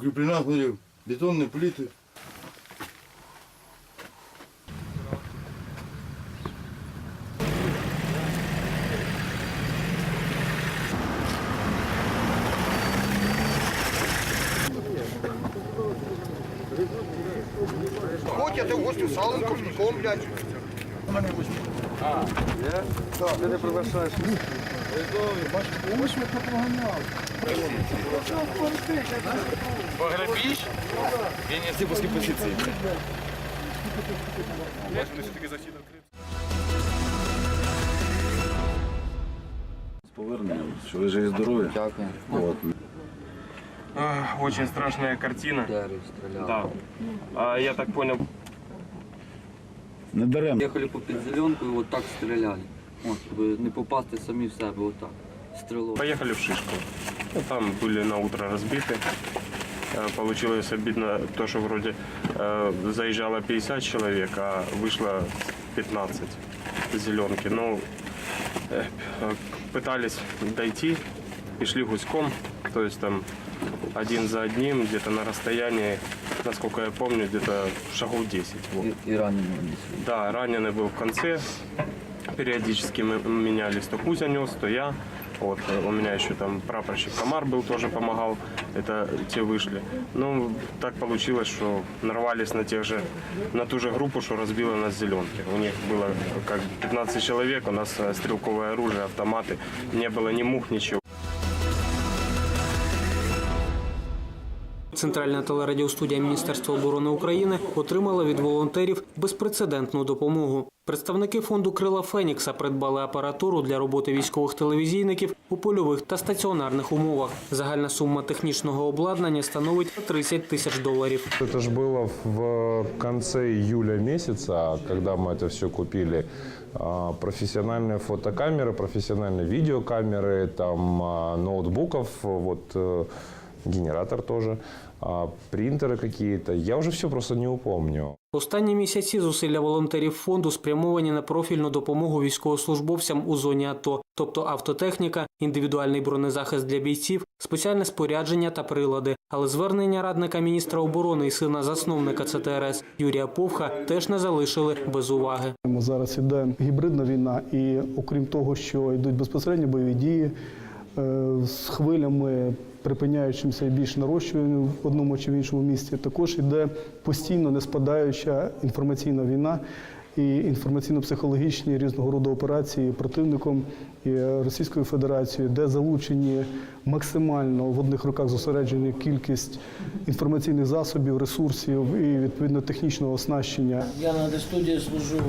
Укріплена, смотри, бетонні плити. Хоть я в гості салом, ковшником, блядь. Пограбіж? Він не типу позиції. Бачимо, що таке що ви живі здорові. Дякую. От. Очень страшная картина. Да. А, я так понял, Не даремно. Ехали по підзеленку і от так стріляли. От, щоб не попасти самі в себе, отак. Стрілок. поехали в Шишку. Ну, там были на утро разбиты. Э, Получилось обидно то, что вроде э, заезжало 50 человек, а вышло 15 зеленки. Ну, э, э, пытались дойти, и шли гуськом, то есть там один за одним, где-то на расстоянии, насколько я помню, где-то шагов 10. Вот. І, і ранені несли. Да, раненый был в конце. Периодически мы менялись. То Кузя нес, то я. Вот, э, у меня еще там прапорщик Комар был, тоже помогал. Это те вышли. Ну, так получилось, что нарвались на тех же, на ту же группу, что разбила нас зеленки. У них было как 15 человек, у нас э, стрелковое оружие, автоматы. Не было ни мух, ничего. Центральна телерадіостудія Міністерства оборони України отримала від волонтерів безпрецедентну допомогу. Представники фонду Крила Фенікса придбали апаратуру для роботи військових телевізійників у польових та стаціонарних умовах. Загальна сума технічного обладнання становить 30 тисяч доларів. Это же было в конце июля месяца, когда мы это все купили. А, Профессиональные фотокамеры, профессиональные видеокамеры, там а, ноутбуков, вот э, генератор тоже, а, принтеры какие-то. Я уже все просто не упомню. Останні місяці зусилля волонтерів фонду спрямовані на профільну допомогу військовослужбовцям у зоні АТО, тобто автотехніка, індивідуальний бронезахист для бійців, спеціальне спорядження та прилади. Але звернення радника міністра оборони і сина засновника ЦТРС Юрія Повха теж не залишили без уваги. Ми Зараз іде гібридна війна, і окрім того, що йдуть безпосередньо бойові дії е, з хвилями, припиняючимся і більш нарощуванням в одному чи в іншому місці, також йде постійно не спадаюча інформаційна війна і інформаційно-психологічні різного роду операції противником і Російською Федерацією, де залучені максимально в одних руках зосереджена кількість інформаційних засобів, ресурсів і відповідно технічного оснащення. Я на студии служу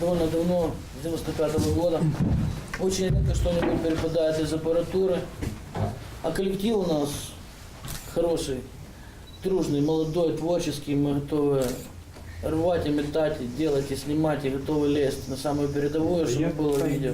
довольно давно, с 95 года. Очень редко что-нибудь перепадает из аппаратуры. А коллектив у нас хороший, дружный, молодой, творческий. Мы готовы рвать и метать, и делать, и снимать, и готовы лезть на самую передовую, чтобы было видео.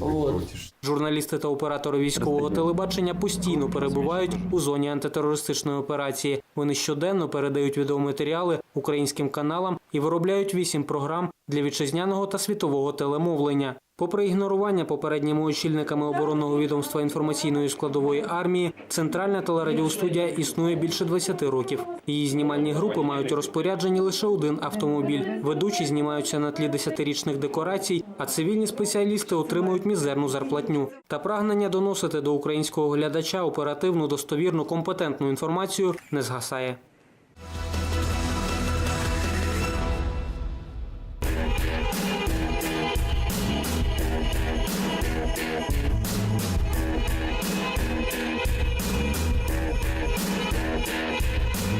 Вот. Журналісти та оператори військового телебачення постійно перебувають у зоні антитерористичної операції. Вони щоденно передають відеоматеріали українським каналам і виробляють вісім програм для вітчизняного та світового телемовлення. Попри ігнорування попередніми очільниками оборонного відомства інформаційної складової армії, центральна телерадіостудія існує більше 20 років. Її знімальні групи мають у розпорядженні лише один автомобіль. Ведучі знімаються на тлі десятирічних декорацій, а цивільні спеціалісти отримують мізерну зарплатню. Та прагнення доносити до українського глядача оперативну, достовірну, компетентну інформацію не згасає.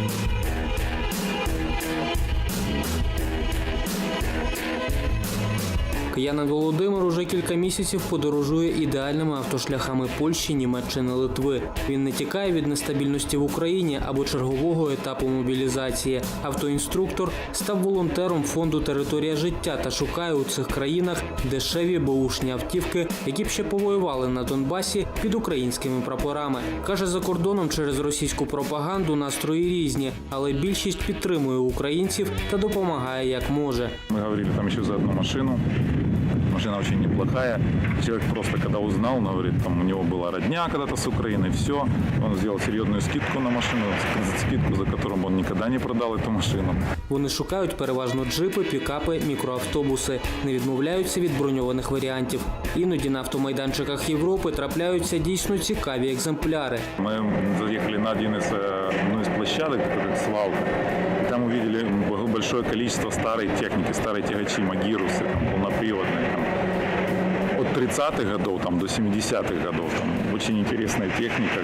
Thank Киянин Володимир уже кілька місяців подорожує ідеальними автошляхами Польщі, Німеччини, Литви. Він не тікає від нестабільності в Україні або чергового етапу мобілізації. Автоінструктор став волонтером фонду Територія життя та шукає у цих країнах дешеві баушні автівки, які б ще повоювали на Донбасі під українськими прапорами. каже за кордоном через російську пропаганду настрої різні, але більшість підтримує українців та допомагає як може. Мы говорили там еще за одну машину машина очень неплохая. Человек просто когда узнал, он говорит, там у него была родня когда-то с Украины, все. Он сделал серьезную скидку на машину, скидку, за которую он никогда не продал эту машину. Вони шукають переважно джипи, пікапи, мікроавтобуси, не відмовляються від броньованих варіантів. Іноді на автомайданчиках Європи трапляються дійсно цікаві екземпляри. Мы заехали на один из, э, одну из площадок, как свалка. Там увидели большое количество старой техники, старой тягачи, магирусы, там, полноприводные. Там, от 30-х годов там, до 70-х годов. Там, очень интересная техника,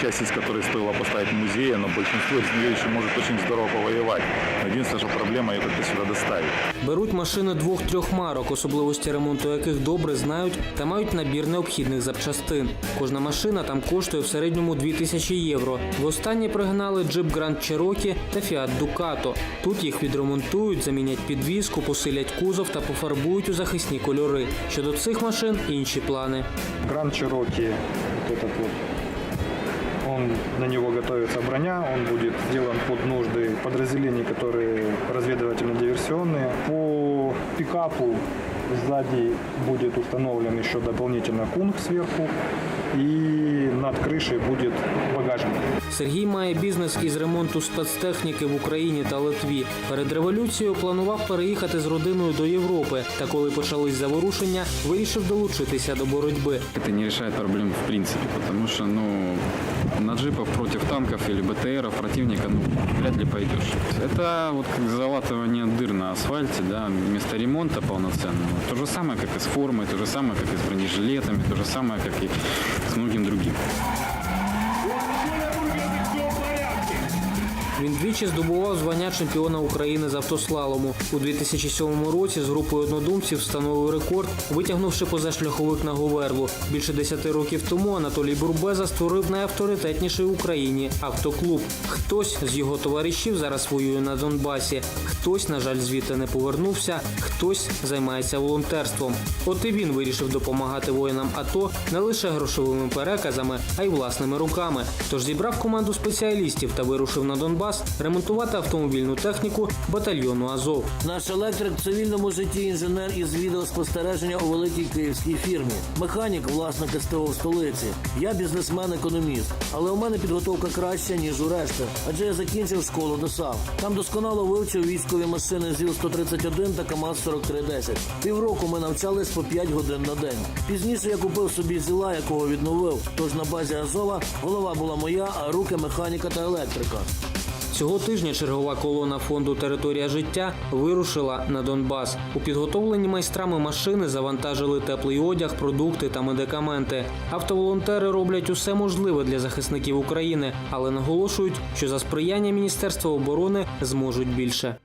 часть из которой стоило поставить в музее, но большинство из нее еще может очень здорово повоевать. Но единственное, проблема ее как-то сюда доставить. Беруть машини двох-трьох марок, особливості ремонту яких добре знають та мають набір необхідних запчастин. Кожна машина там коштує в середньому 2000 євро. Востаннє пригнали джип Grand Cherokee та Fiat Ducato. Тут їх відремонтують, замінять підвізку, посилять кузов та пофарбують у захисні кольори. Щодо цих машин інші плани. Гранд Чироки, вот этот вот, он, на него готовится броня, он будет сделан под нужды подразделений, которые разведывательно-диверсионные. По пикапу сзади будет установлен еще дополнительно кунг сверху, и над крышей будет багажник. Сергій має бізнес із ремонту спецтехніки в Україні та Литві. Перед революцією планував переїхати з родиною до Європи. Та коли почались заворушення, вирішив долучитися до боротьби. Це не вирішує проблем в принципі, тому що ну, на джипах против танков или БТРов противника, ну, вряд ли пойдешь. Это вот как залатывание дыр на асфальте, да, вместо ремонта полноценного. То же самое, как и с формой, то же самое, как и с бронежилетами, то же самое, как и с многим другим. Він двічі здобував звання чемпіона України з автослалому. У 2007 році з групою однодумців встановив рекорд, витягнувши позашляховик на Говерлу. Більше 10 років тому Анатолій Бурбеза створив найавторитетніший в Україні автоклуб. Хтось з його товаришів зараз воює на Донбасі, хтось, на жаль, звідти не повернувся, хтось займається волонтерством. От і він вирішив допомагати воїнам АТО не лише грошовими переказами, а й власними руками. Тож зібрав команду спеціалістів та вирушив на Донбас ремонтувати автомобільну техніку батальйону Азов. Наш електрик в цивільному житті інженер із відеоспостереження у великій київській фірмі. Механік, власник СТО в столиці. Я бізнесмен-економіст, але у мене підготовка краща, ніж у решти. Адже я закінчив школу ДОСАВ. Там досконало вивчив військові машини ЗІЛ-131 та КАМАЗ-4310. Півроку ми навчались по 5 годин на день. Пізніше я купив собі зіла, якого відновив. Тож на базі Азова голова була моя, а руки механіка та електрика. Цього тижня чергова колона фонду Територія життя вирушила на Донбас. У підготовлені майстрами машини завантажили теплий одяг, продукти та медикаменти. Автоволонтери роблять усе можливе для захисників України, але наголошують, що за сприяння Міністерства оборони зможуть більше.